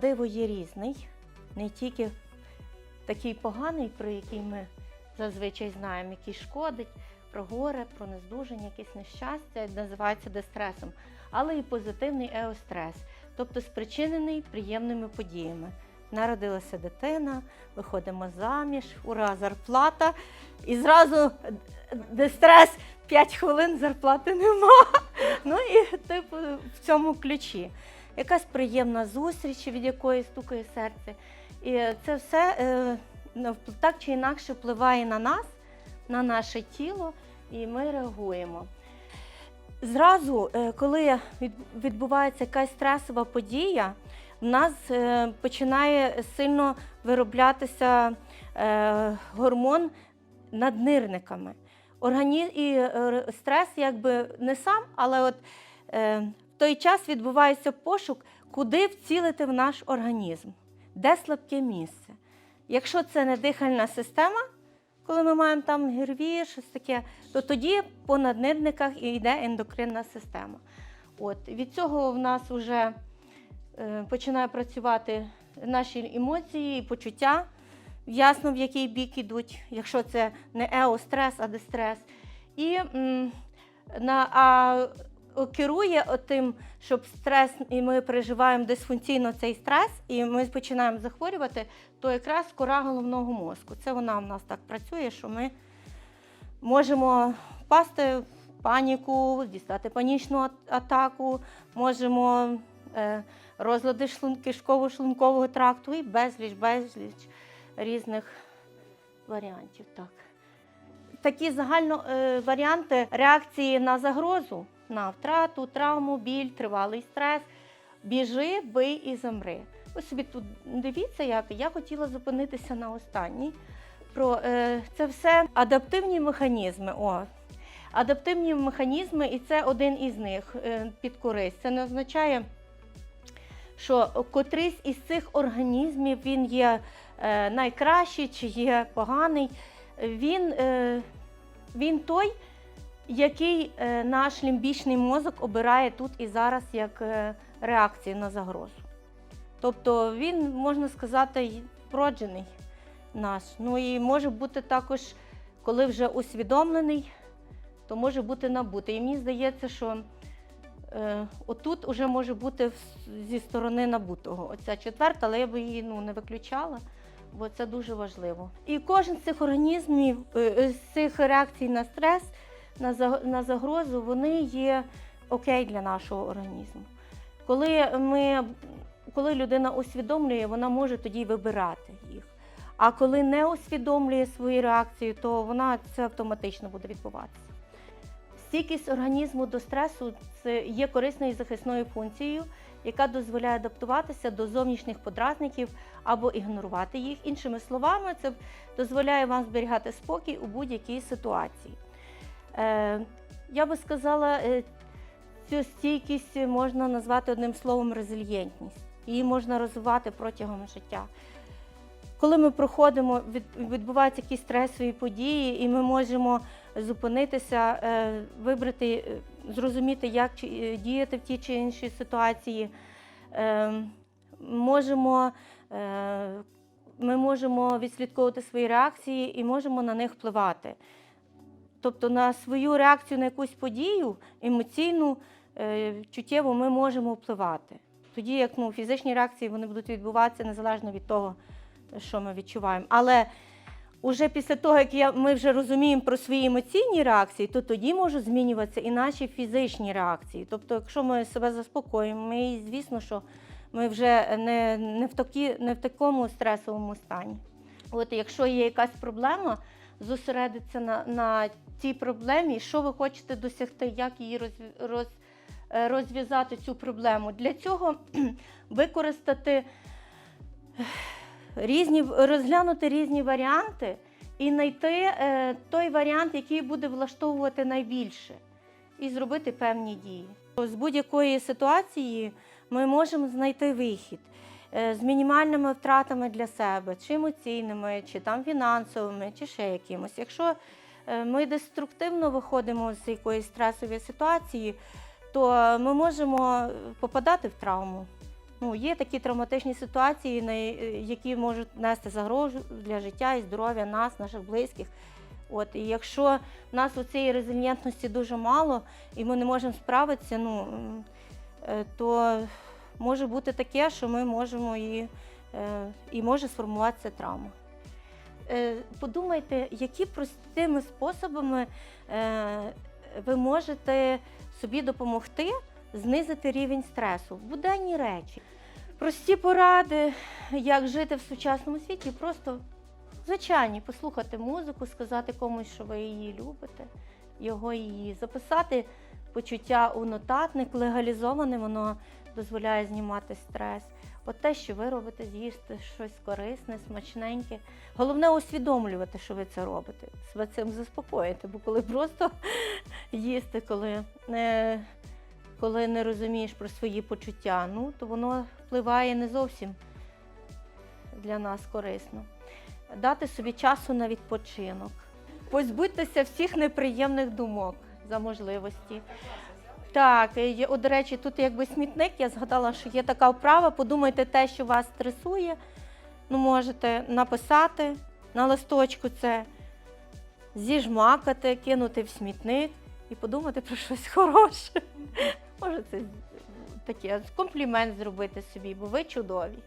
диво є різний, не тільки такий поганий, про який ми зазвичай знаємо, який шкодить, про горе, про нездужання, якесь нещастя, називається дистресом, але і позитивний еострес, тобто спричинений приємними подіями. Народилася дитина, виходимо заміж, ура, зарплата, і зразу дистрес 5 хвилин зарплати нема. Ну і типу в цьому ключі. Якась приємна зустріч, від якої стукає серце. І це все е, ну, так чи інакше впливає на нас, на наше тіло, і ми реагуємо. Зразу, е, коли відбувається якась стресова подія, в нас е, починає сильно вироблятися гормон наднирниками. Органі... І стрес якби не сам, але от той час відбувається пошук, куди вцілити в наш організм, де слабке місце. Якщо це не дихальна система, коли ми маємо там гірві, щось таке, то тоді по наднирниках і йде ендокринна система. От, від цього в нас вже е, починає працювати наші емоції і почуття, ясно в який бік ідуть, якщо це не еострес, а дистрес. І м, на, а, керує тим, щоб стрес, і ми переживаємо дисфункційно цей стрес, і ми починаємо захворювати, то якраз кора головного мозку. Це вона в нас так працює, що ми можемо впасти в паніку, дістати панічну атаку, можемо е, розлади шлун- кишково-шлункового тракту і безліч, безліч різних варіантів. Так. Такі загально е, варіанти реакції на загрозу, на втрату, травму, біль, тривалий стрес. Біжи, бий і замри. Ви собі тут дивіться, як я хотіла зупинитися на останній. Про е, це все адаптивні механізми. О, адаптивні механізми, і це один із них е, підкорись. Це не означає, що котрийсь із цих організмів він є е, найкращий чи є поганий. Він, е, він той, який е, наш лімбічний мозок обирає тут і зараз як е, реакцію на загрозу. Тобто він, можна сказати, вроджений наш. Ну і може бути також, коли вже усвідомлений, то може бути набутий. І мені здається, що е, отут вже може бути зі сторони набутого. Оця четверта, але я би її ну, не виключала, бо це дуже важливо. І кожен з цих організмів, е, з цих реакцій на стрес, на, за- на загрозу, вони є окей для нашого організму. Коли, ми, коли людина усвідомлює, вона може тоді вибирати їх. А коли не усвідомлює свої реакції, то вона це автоматично буде відбуватися. Стійкість організму до стресу це є корисною захисною функцією, яка дозволяє адаптуватися до зовнішніх подразників або ігнорувати їх. Іншими словами, це дозволяє вам зберігати спокій у будь-якій ситуації. Е, я би сказала, е, цю стійкість можна назвати одним словом резильєнтність. Її можна розвивати протягом життя. Коли ми проходимо, відбуваються якісь стресові події, і ми можемо зупинитися, е, вибрати, зрозуміти, як діяти в тій чи іншій ситуації. Можемо, ми можемо відслідковувати свої реакції і можемо на них впливати. Тобто на свою реакцію на якусь подію емоційну, е, чуттєву ми можемо впливати. Тоді як ну, фізичні реакції вони будуть відбуватися незалежно від того, що ми відчуваємо. Але уже після того, як я, ми вже розуміємо про свої емоційні реакції, то тоді можуть змінюватися і наші фізичні реакції. Тобто, якщо ми себе заспокоїмо, ми, звісно, що ми вже не, не, в такі, не в такому стресовому стані. От якщо є якась проблема, зосередитися на, на цій проблемі, що ви хочете досягти, як її е, розв'язати цю проблему. Для цього використати різні, розглянути різні варіанти і знайти е, той варіант, який буде влаштовувати найбільше, і зробити певні дії. З будь-якої ситуації ми можемо знайти вихід е, з мінімальними втратами для себе, чи емоційними, чи там фінансовими, чи ще якимось. Якщо ми деструктивно виходимо з якоїсь стресової ситуації, то ми можемо попадати в травму. Ну, є такі травматичні ситуації, е, які можуть нести загрозу для життя і здоров'я нас, наших близьких. От, і якщо в нас у цієї резильєнтності дуже мало, і ми не можемо справитися, ну, е, то може бути таке, що ми можемо і, е, і може сформуватися травма. Е, Подумайте, які простими способами е, ви можете собі допомогти знизити рівень стресу в буденні речі. Прості поради, як жити в сучасному світі, просто звичайні, послухати музику, сказати комусь, що ви її любите, його її, записати почуття у нотатник легалізоване, воно дозволяє знімати стрес. От те, що ви робите, з'їсти щось корисне, смачненьке. Головне усвідомлювати, що ви це робите. Себе цим заспокоїти, бо коли просто їсти, коли не, коли не розумієш про свої почуття, ну, то воно впливає не зовсім для нас корисно. Дати собі часу на відпочинок, позбутися всіх неприємних думок за можливості. Так, є- от, до речі, тут якби смітник, я згадала, що є така вправа. Подумайте те, що вас стресує. Ну, можете написати на листочку це, зіжмакати, кинути в смітник і подумати про щось хороше. Може, це таке комплімент зробити собі, бо ви чудові.